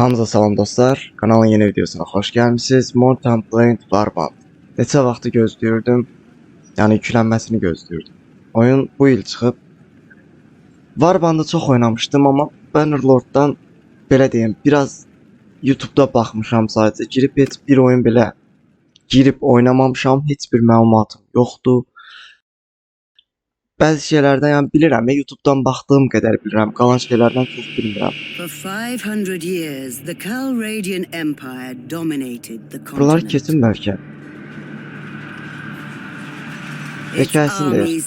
Hamza salam dostlar. Kanalın yeni videosuna hoş gelmişsiniz. Mortal Blade Warband. Neçə vaxtı gözləyirdim. Yəni yüklənməsini gözləyirdim. Oyun bu il çıxıb. Warband'ı çox oynamışdım amma Bannerlord'dan belə deyim, biraz YouTube-da baxmışam sadəcə. Girib heç bir oyun belə girib oynamamışam, heç bir məlumatım yoxdur. Bəzi şeylərdən yəni bilirəm, YouTube-dan baxdığım qədər bilirəm, qalan şeylərdən çox bilmirəm. For 500 years, the Calradian Empire dominated the Buralar kesin bəlkə. Hekayəsini deyir.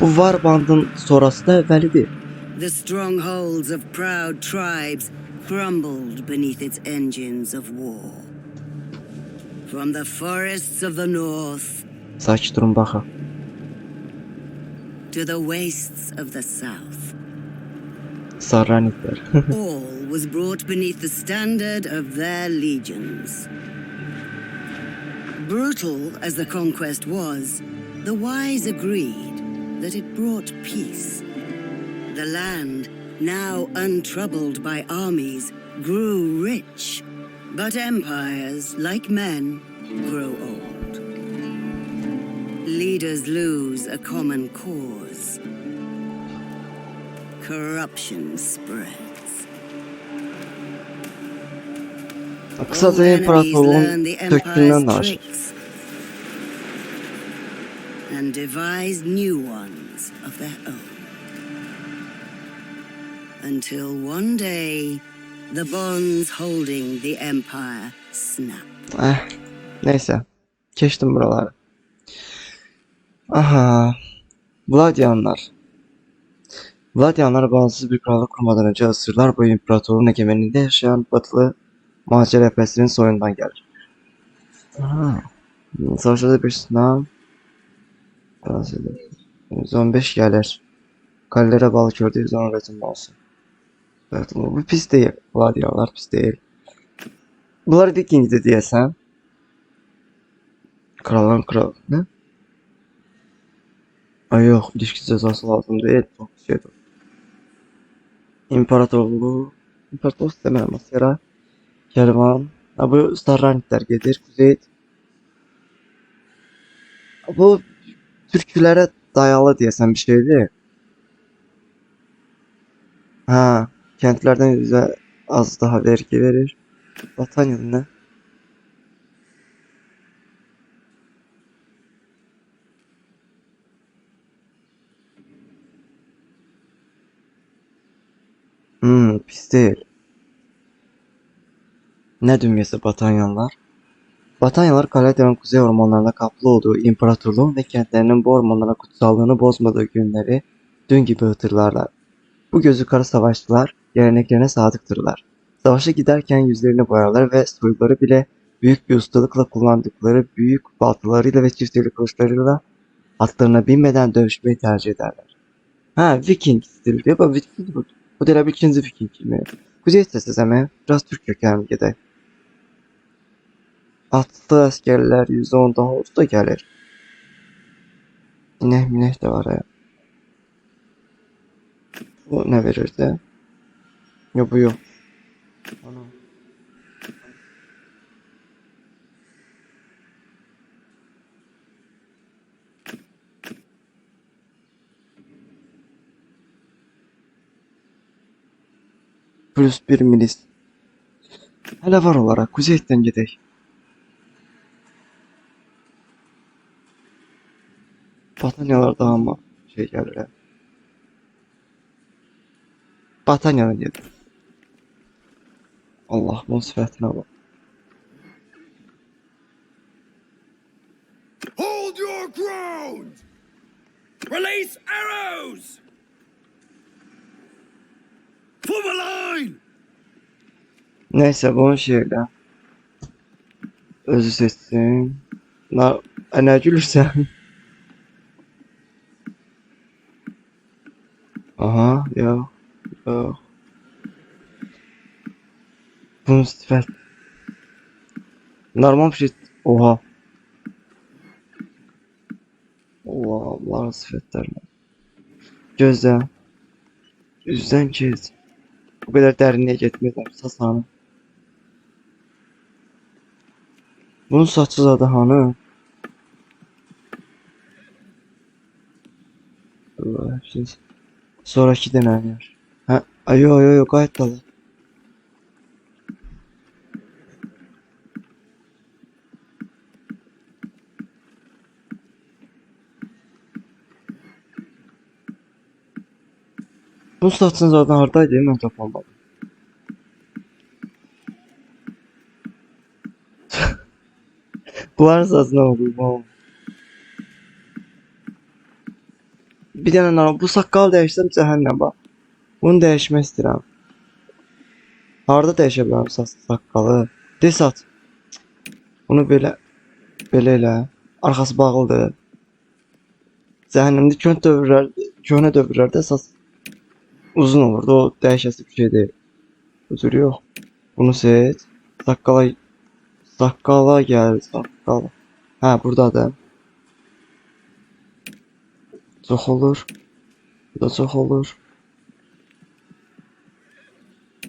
Bu Warband'ın sonrası da əvvəlidir. The strongholds of proud tribes crumbled beneath its engines of war. From the forests of the north To the wastes of the south, Sarranitlər. all was brought beneath the standard of their legions. Brutal as the conquest was, the wise agreed that it brought peace. The land, now untroubled by armies, grew rich, but empires, like men, grow old. Leaders lose a common cause. Corruption spreads. Qısaca All enemies learn the Empire's tricks and devise new ones of their own. Until one day, the bonds holding the Empire snap. Eh, neyse. Keçdim buraları. Aha. Vladyanlar. Vladyanlar bağımsız bir krallık kurmadan önce asırlar boyu imparatorun egemenliğinde yaşayan batılı macera epesinin soyundan gelir. Aha. Savaşlarda bir sınav. Fransa'da. 115 gelir. Kalelere bağlı kördüğü 110 üretim olsun. Evet, bu pis değil. Vladyanlar pis değil. Bunlar Viking'di diyesen. Kralların kralı. Ne? Ay yok, ilişki cezası lazım değil. Çok şeydi. İmparatorluğu. İmparatorluğu istemem. Masera. Kervan. Ha, bu Starranitler gelir. Kuzey. Bu türkülere dayalı diyesen bir şeydi. Ha, kentlerden bize az daha vergi verir. Vatan ne? Hmm, pis değil. Ne dünyası Batanyalılar? Batanyalılar Kaladya'nın kuzey ormanlarında kaplı olduğu imparatorluğun ve kentlerinin bu ormanlara kutsallığını bozmadığı günleri dün gibi hatırlarlar. Bu gözü kara savaşçılar geleneklerine sadıktırlar. Savaşa giderken yüzlerini boyarlar ve soyluları bile büyük bir ustalıkla kullandıkları büyük baltalarıyla ve çifteli kılıçlarıyla atlarına binmeden dövüşmeyi tercih ederler. Ha Viking stili diyor. Viking bu. Bu da bir ikinci Viking mi? Kuzey biraz Türk kökenli gede. Atlı askerler %10 daha usta gelir. İnek minek de var ya. Bu ne verirdi? Yok bu yok. Ana. Plus bir milis. Hele var olarak kuzeyden gidek. Batanyalar daha ama şey gelir ya. Batanyadan gelir. Allah bunun sifətinə bak. Hold your ground! Release arrows! Form line! Neyse bunun şeyle. Özü seçsin. Na, ne gülürsən? Aha, yok. Yok. Bunun sifət. Normal bir şey. Oha. Oha, Allah'ın sifətlərinə. Gözlə. Üzdən keç. Bu kadar derinliğe getmirlər saçlarını. Bunun saçı zadı hanı? Allah, hepsini sonraki denenler. Ha, ayo ayo ayo gayet dalı. Bu saçın zaten hardaydı mən tapamadım. Bunların saçına oldu bu. Bir dənə normal bu saqqal dəyişsəm cəhənnəm bax. Bunu dəyişmək istəyirəm. Harda saç saqqalı? De saç. Bunu belə belə elə. Arxası bağlıdır. Cəhənnəmdə köhnə dövrlər, köhnə dövrlərdə saç uzun olurdu. O dəyişəsi bir şey deyil. Özür yox. Bunu seç. Saqqala saqqala gəl, saqqal. Hə, burdadır. Çox olur. Bu da çox olur.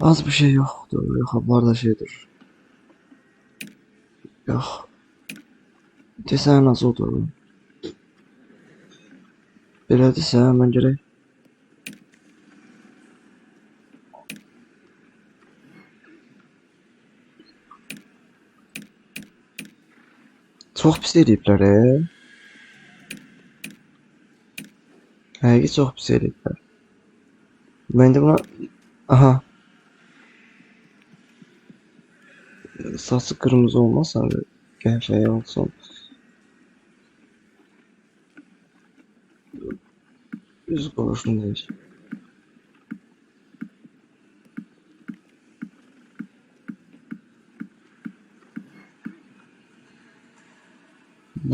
Az bir şey yoxdur. Yox, var da şeydir. Yox. Desən az odur. Belədirsə, mən gərək Çox pis eləyiblər, e. Həqiqi çox pis eləyiblər. Mən də buna... Aha. Saçı qırmızı olmasa da qəhvəyi olsun. Üz qoluşunu deyir.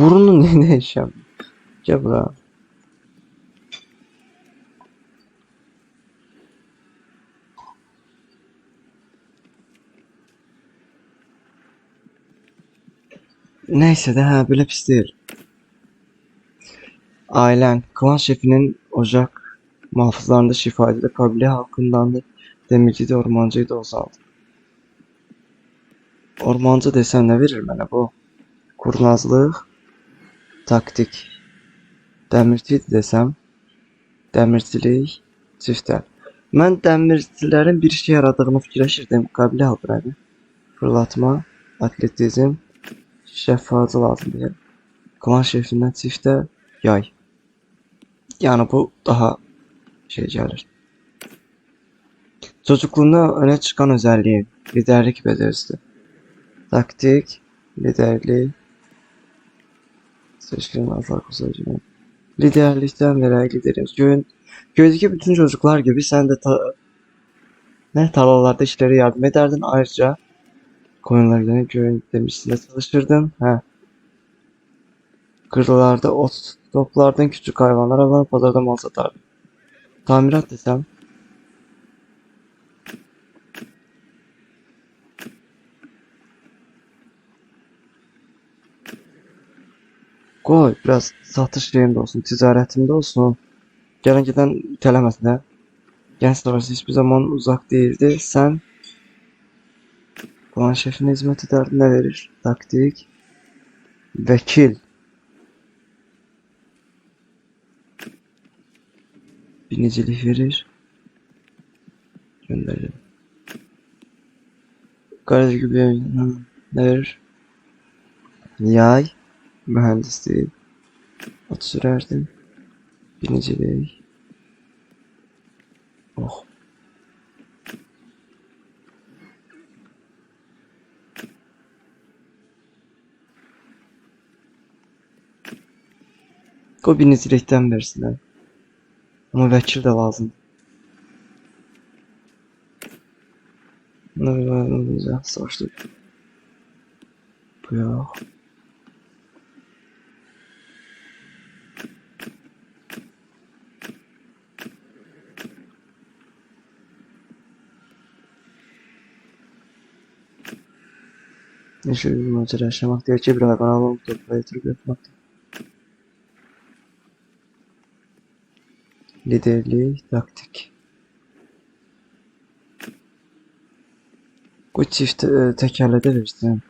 Burnu ne ne yaşam? Buraya. Neyse de ha böyle pis değil. Ailen, klan şefinin ocak muhafızlarında şifacı da kabile halkındandı. Demirci de ormancıydı da Ozaldı. Ormancı desem ne verir bana bu? Kurnazlıq, taktik. Dəmirçi desəm, dəmirçilik, çiftlər. Mən dəmirçilərin bir işə yaradığını fikirləşirdim. Qabilə halqıraydı. Fırlatma, atletizm, şəffaflığı lazımdır. Klan şefindən çiftə yay. Yəni bu daha şey gəlir. Çocukluğunda öne çıkan özelliği liderlik becerisi. Taktik, liderlik, seçkilerin azlar kusacağım. Liderlikten vererek lideriz. Göğün, göğdeki bütün çocuklar gibi sen de ta ne tarlalarda işlere yardım ederdin. Ayrıca koyunlardan göğün demişsinde çalışırdın. He. Kırlarda ot toplardın küçük hayvanlar alan pazarda mal satardın. Tamirat desem Koy biraz satış yerinde olsun, ticaretimde olsun. Giden itelemesin ha. Genç savaşı hiçbir zaman uzak değildi. Sen Klan şefine hizmet ederdin ne verir? Taktik. Vekil. Binicilik verir. Gönderelim. Garaj gibi ne verir? Yay. Mühendisliği. At sürerdim. Biniciliği. Oh. O binicilikten versinler. Ama vekil de lazım. Ne olacak? Savaştık. Bu yok. Neşeli bir macera yaşamakta, gerçek şey bir hayvan avlamakta, yatırıp yapmakta. Liderliği, taktik. Bu çift e, tekerlede versin.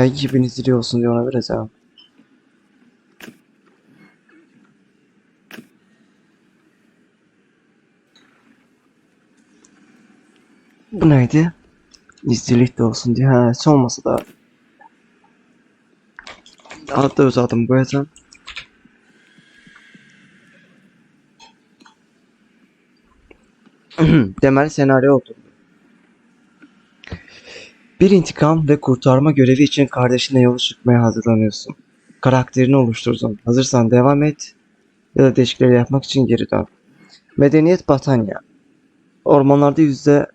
Ya 2000 zili olsun diye ona vereceğim. Bu neydi? İzcilik de olsun diye. Ha, olmasa da. Hatta öz adımı koyacağım. Deməli senaryo oldu. Bir intikam ve kurtarma görevi için kardeşinle yola çıkmaya hazırlanıyorsun. Karakterini oluşturdun. Hazırsan devam et ya da değişiklikleri yapmak için geri dön. Medeniyet Batanya. Ormanlarda yüzde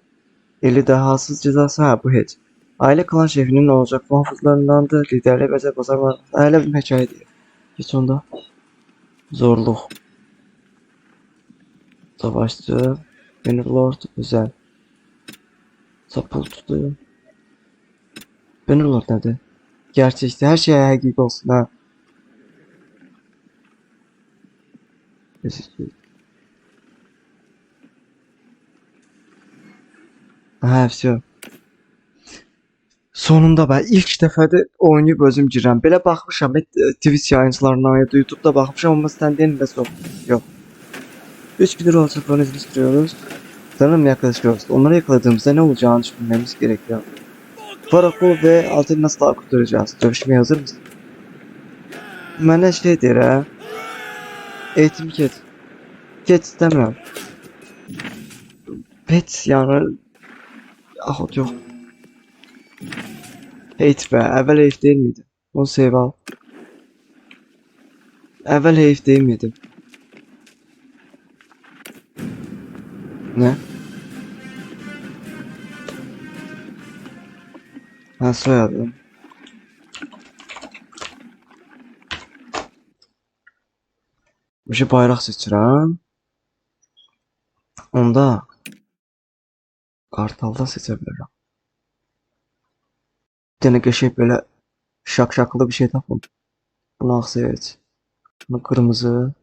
50 dahasız cezası ha bu heç. Aile klan şefinin olacak muhafızlarındandı. Liderlik ve bozarlar. Aile bir diyor. Geç onda. Zorluk. Savaşçı. Bannerlord özel. Sapıl tutuyor. Bannerlord nerede? Gerçi işte her şey hakiki olsun ha. Ha, все. Sonunda ben ilk dəfədə oynayıb özüm girəm. Belə baxmışam, et, e, Twitch yayıncılarına ya da YouTube'da baxmışam ama stand-in de yok. Yok. 3 gündür alçaklarını izliyoruz. Sanırım yaklaşıyoruz. Onları yakaladığımızda ne olacağını düşünmemiz gerekiyor. Farakol ve altını nasıl kurtaracağız? Dövüşmeye hazır mısın? Mənə şey deyir ha. Eğitim ket. Ket istemiyorum. Pet yani Ahot yok. Heyt be. Evvel heyif değil miydi? Onu save al. Evvel heyif değil miydi? Ne? Ha soyadım. Bir şey bayrak seçirəm. Onda Kartalda seçebilirim. Bir tane qəşəng böyle şakşaklı bir şey tapın. Bunu seç. Bunu kırmızı.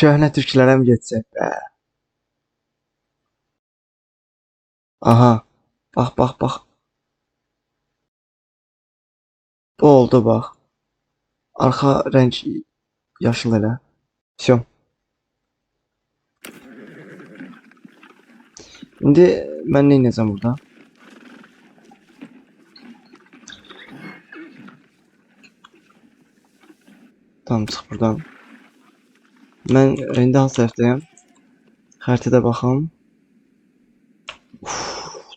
Köhnə türklərə mi geçsək be? Aha. Bax, bax, bax. Bu oldu bax. Arxa rəng yaşıl elə. Всё. Şimdi ben ne ineceğim burada? Tamam çık buradan. Ben Rende Hasref'teyim. Haritada bakalım. Uf,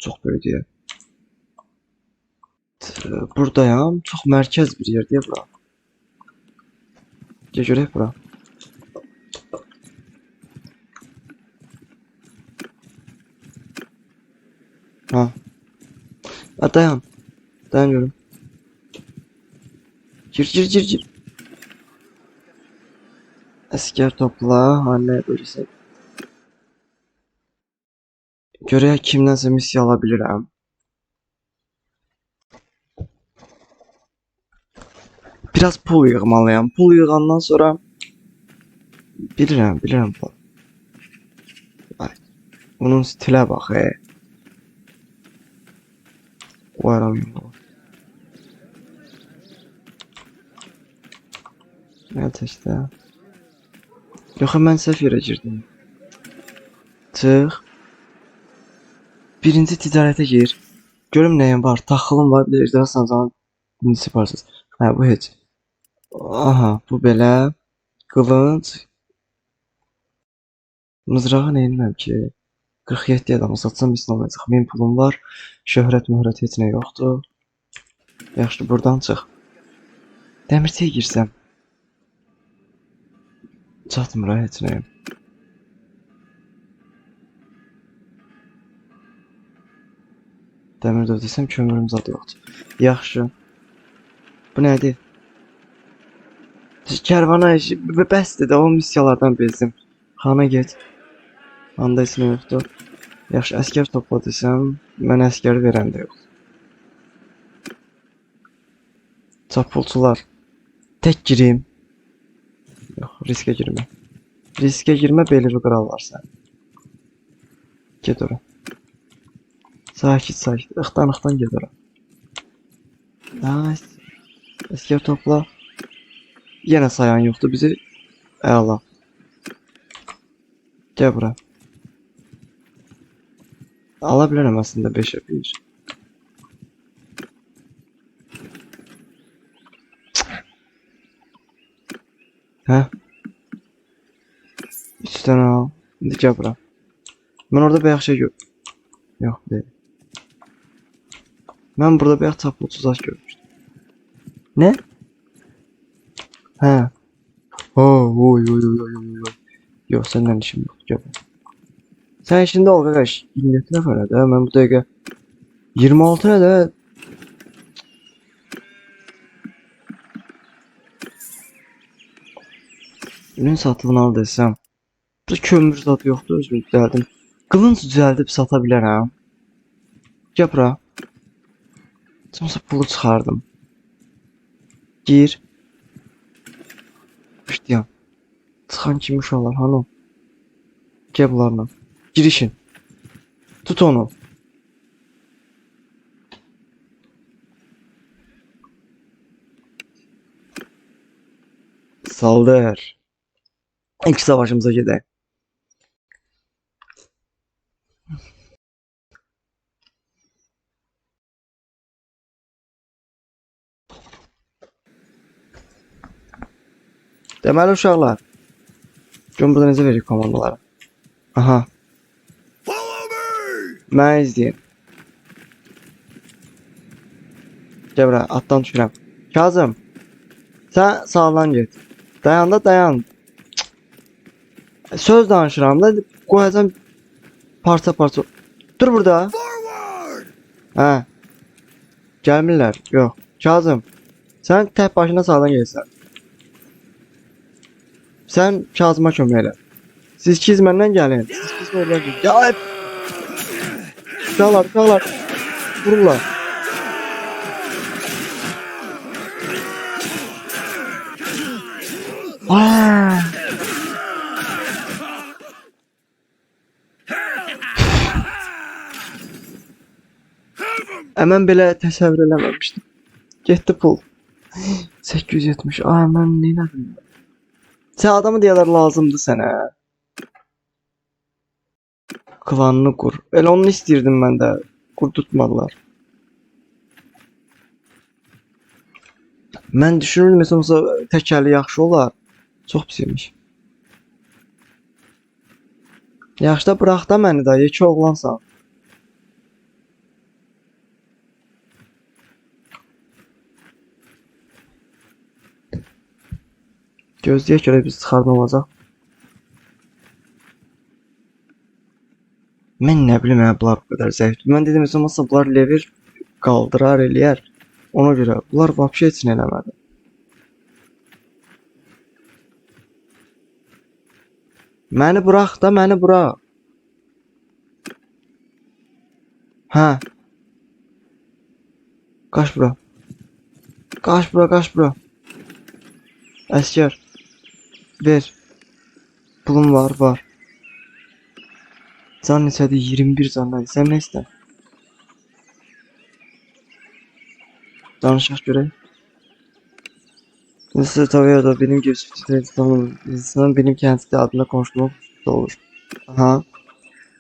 çok böyledi ya. Buradayım. Çok merkez bir yer diye bura. Gel görək bura. Ha. Ha dayan. Dayanıyorum. Gir gir gir gir. Asker topla. Halle bölüsek. Görək kimdənsə missiya ala. Biraz pul yığmalıyam. Pul yığandan sonra bilirəm, bilirəm pul. Ay, Bunun stilə bax, e. Varamıyorum baba. Evet işte. Yok hemen sefire girdim. Çık. Birinci ticarete gir. Görüm neyin var. Taxılım var. Bir de ejderha zaman indi siparsız. Ha bu heç. Aha bu belə. Qılınc. Mızrağı neyinməm ki? 47 adamı satsam biz olmayacaq. 1000 pulum var. Şöhrət möhrət heç nə yoxdur. Yaxşı buradan çıx. Dəmirçiyə girsəm. Çatmır heç nəyim. Dəmir də desəm kömürüm zad yoxdur. Yaxşı. Bu nədir? Kərvana işi bəsdir də o missiyalardan bezdim. Xana get. Anda isim yoxdur. Yaxşı, əskər topla desəm, mən əskəri verən də yox. Çapulçular. Tək girim. Yox, riskə girmə. Riskə girmə, beliri qırarlar sən. Get ora. Sakit, sakit. Ixtan, ixtan ora. Nice. Əskər topla. Yenə sayan yoxdur bizi. Əla. Gəl bura. Ala bilərəm əslində 5-ə 1. Hə? 3 dənə al. İndi gəl bura. Mən orada bayaq şey gör. Yox, deyil. Mən burada bayaq çapulçu zaş görmüşdüm. Nə? Hə. Oh, oy, oy, oy, oy, oy. Yox, səndən işim. Gəl bura. Sən işində ol qardaş. 27 nəfərə də mən bu dəqiqə 26 nə də Ürün satılmalı desəm. Burada kömür zad yoxdur, özümü düzəldim. Qılınc düzəldib sata bilərəm. Gəl bura. Sonra pulu çıxardım. Gir. Başlayam. Çıxan kimi uşaqlar, hanı? Gəl bunlarla. Girişin. Tut onu. Saldır. İlk savaşımıza gidelim. Deməli uşaqlar. Görün burada necə verir komandaları. Aha. Məni izləyin. Gəl bura, atdan düşürəm. Kazım. Sən sağdan get. Dayan da dayan. Cık. Söz danışıram da qoyacam parça parça. Dur burada. Hə. Gəlmirlər. Yox. Kazım. Sən tək başına sağdan gəlsən. Sən Kazıma kömək elə. Siz ikiz məndən gəlin. Siz ikiz oradan gəlin. Ya. Uşaqlar, uşaqlar. Vururlar. Aa! Əmən belə təsəvvür eləməmişdim. Getdi pul. 870. Ay mən nə elədim? Sən adamı deyirlər lazımdı sənə. Klanını qur. Elə onu istəyirdim mən də. Qurdurtmadılar. Mən düşünürdüm məsələn təkəli yaxşı olar. Çox pis imiş. Yaxşı da burax da məni də, oğlansan. Gözləyək görə biz çıxarmamazaq. Mən nə bilim, hə, bunlar bu qədər zəifdir. Mən dedim, məsələn, olmasa bunlar lever qaldırar, eləyər. Ona görə bunlar vəbşə heç nə eləmədi. Məni burax da, məni burax. Hə. Qaç bura. Qaç bura, qaç bura. Əskər. Ver. Pulum var, var. Can neçədir? 21 candadır. Sən nə istər? Danışaq görək. Nasıl tabii da benim geçmişim insan benim kendisi adına konuşmak da olur. Aha.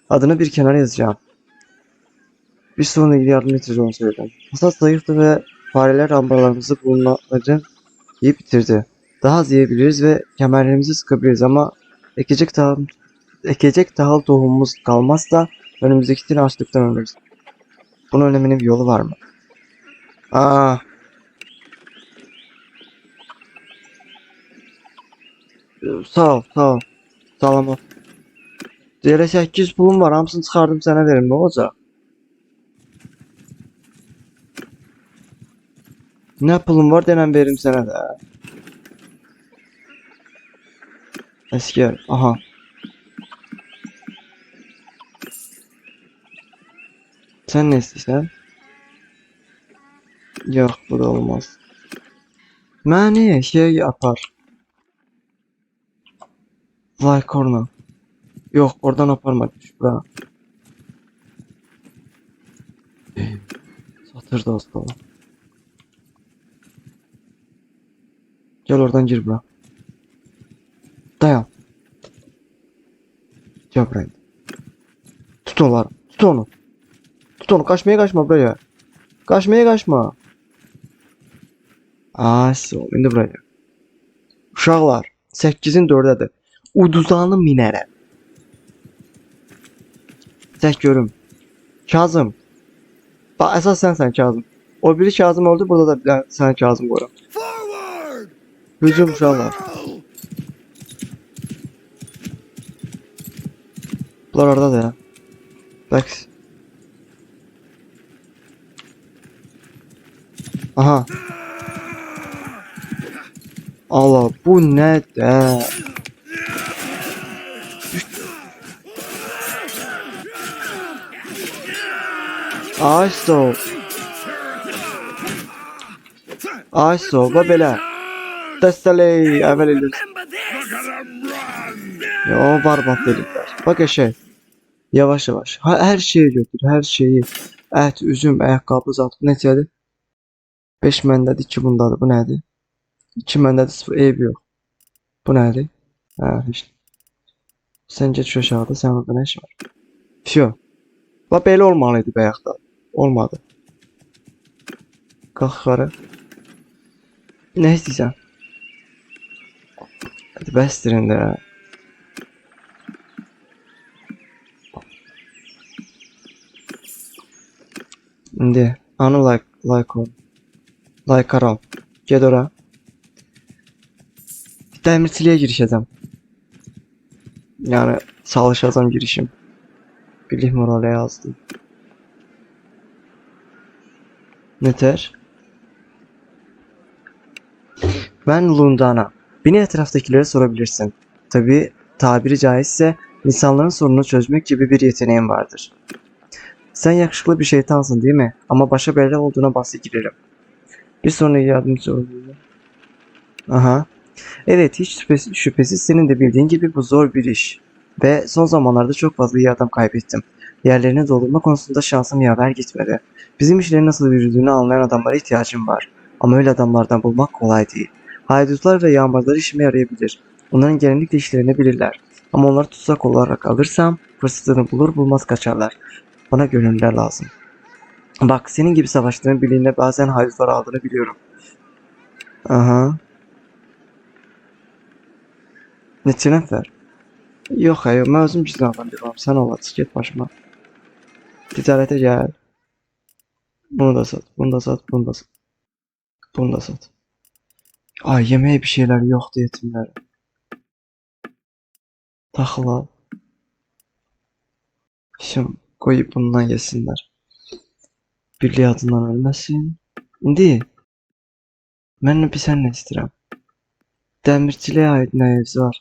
Adını bir kenara yazacağım. Bir sorunla ilgili yardım onu söyledim. Hasat zayıftı ve fareler ambarlarımızı bulmaları yiyip bitirdi. Daha az yiyebiliriz ve kemerlerimizi sıkabiliriz ama ekecek tahıl, ekecek tahıl tohumumuz kalmazsa önümüzdeki sene açlıktan ölürüz. Bunun önleminin bir yolu var mı? Aa, sağ ol, sağ ol. Salamat. Deyələ 800 pulum var, hamısını çıxardım sənə verim, nə olacaq? Nə pulum var denən verim sənə Eski. Aha. Sen ne istiyorsun? Yok bu da olmaz. Mani şey yapar. Like corner. Yok oradan aparmamış. Bura. Satır dostum. Gel oradan gir bura. Dayan. Buraya. Tut onları. Tut onu. Tut onu. Kaçmaya kaçma buraya. Kaçmaya kaçma. Aa, sol. İndi buraya. Uşaqlar, 8-in 4-dədir. Uduzanı minərəm. Çək görüm. Kazım. Bax, əsas sənsən Kazım. O biri Kazım öldü, burada da bir sən Kazım qoyuram. Hücum uşaqlar. Bunlar orada da ya. Bak. Aha. Allah bu ne de? Va belə. Dəstəley əvvəl edir. Look at them run! Ya o barbat dedikler. Bak eşe. Yavaş yavaş. Ha, her şeyi götür. Her şeyi. Et, üzüm, ayakkabı, zat. Bu neçədir? 5 məndədir, 2 bundadır. Bu nədir? 2 məndədir, 0 eyb yox. Bu nədir? Hə, heç. Sən get şu aşağıda, sən orada nə iş var? Fyo. Bax belə olmalıydı bayaqda. Olmadı. Qalx yuxarı. Nə istəyirsən? Hadi bəsdirin də. İndi anı like like. Like aram. Get ora. Dəmirçiliyə girişəcəm. Yəni çalışacağam girişim. Bilik moralə yazdım. Neter? Ben Lundana. Beni etraftakilere sorabilirsin. Tabi tabiri caizse insanların sorununu çözmek gibi bir yeteneğim vardır. Sen yakışıklı bir şeytansın değil mi? Ama başa bela olduğuna bahsi girerim. Bir sonraki yardımcı oluyor. Aha. Evet hiç şüphesiz, şüphesiz senin de bildiğin gibi bu zor bir iş. Ve son zamanlarda çok fazla iyi adam kaybettim. Yerlerini doldurma konusunda şansım yaver gitmedi. Bizim işlerin nasıl yürüdüğünü anlayan adamlara ihtiyacım var. Ama öyle adamlardan bulmak kolay değil. Haydutlar ve yağmacılar işime yarayabilir. Onların genellikle işlerini bilirler. Ama onları tutsak olarak alırsam fırsatını bulur bulmaz kaçarlar. Bana gönüllüler lazım. Bak senin gibi savaşların birliğinde bazen haydutlar aldığını biliyorum. Aha. Neçə nəfər? Yox, hayır, mən özüm gizli adam deyirəm. Sən ola, çıx get başıma. Ticarətə gəl. Bunu da sat, bunu da sat, bunu da sat. Bunu da sat. Ay, yeməyə bir şeylər yoxdur yetimlərə. Taxıl al. Şimdi koyup bundan yesinler. Birliği adından ölmesin. İndi mən bir sən nə istəyirəm? Dəmirçiliyə aid nə evzi var?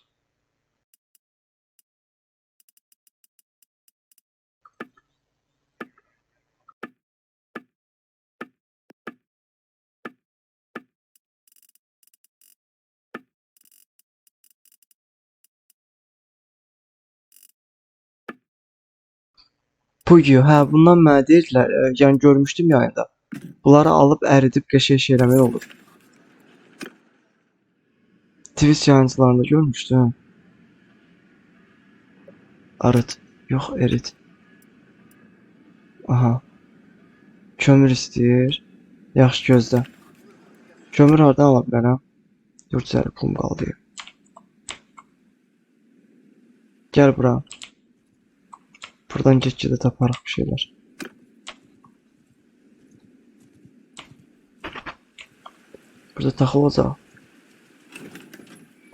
Puyo, hə bundan mənə deyirdilər, e, yəni görmüşdüm yayında. Bunları alıb əridib qəşəng şey eləmək olur. Twitch yayıncılarında görmüşdüm. Arıt. Yox, erit. Aha. Kömür istəyir. Yaxşı gözlə. Kömür hardan ala bilərəm? 4 zəri pulum qaldı. Gəl bura. Buradan get-gedə taparıq bir şeylər. Burada taxılacaq.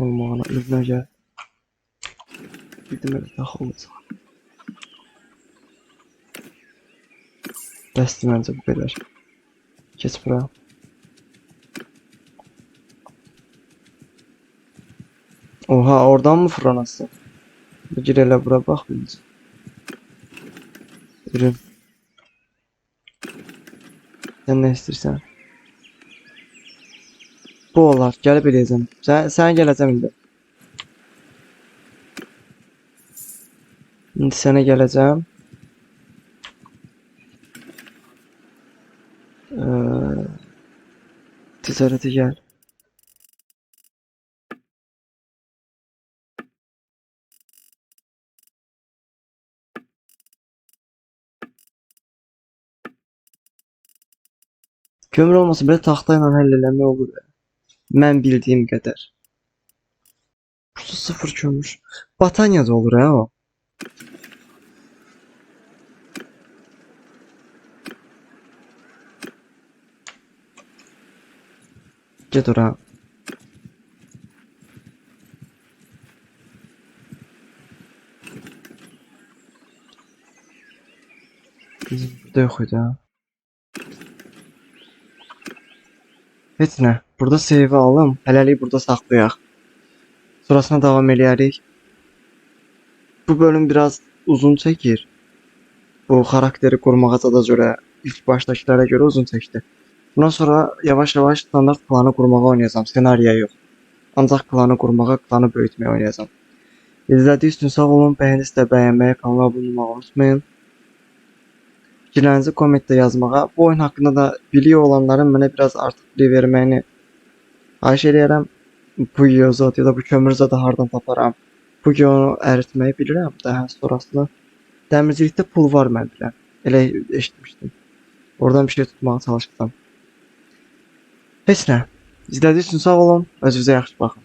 Olmağına özünə gəl. Bir deməli taxılacaq. Bəsdir məncə bu qədər. Keç bura. Oha oradan mı fırlanasın? Bir gir elə bura bax birinci. Ürün. Sən nə istəyirsən? Bu olar. Gəlib eləyəcəm. Sən sən gələcəm indi. İndi sənə gələcəm. Eee ticarete gel. Kömür olmasa belə taxta ilə həll eləmək olur. Mən bildiyim qədər. Burada sıfır kömür. Bataniyada olur ha o. Get ora. Bizim burada yok idi ha. Heç nə. Burada save alım. Hələlik burada saxlayaq. Sonrasına davam eləyərik. Bu bölüm biraz uzun çəkir. Bu xarakteri qurmağa da görə ilk başdakılara görə uzun çəkdi. Bundan sonra yavaş-yavaş standart klanı qurmağa oynayacağam. Senariya yox. Ancaq klanı qurmağa, klanı böyütməyə oynayacağam. İzlədiyiniz üçün sağ olun. Bəyənirsinizsə bəyənməyi, kanala abunə olmağı unutmayın. Fikirlərinizi kommentdə yazmağa, bu oyun haqqında da biliyor olanların mənə biraz artıq bilik verməyini xahiş eləyərəm. Bu yozot ya da bu kömür zadı hardan taparam? Bu onu əritməyi bilirəm. Daha sonrasında dəmircilikdə pul var mən bilirəm. Elə eşitmişdim. Oradan bir şey tutmağa çalışacağam. Heç nə. İzlədiyiniz üçün sağ olun. Özünüzə yaxşı baxın.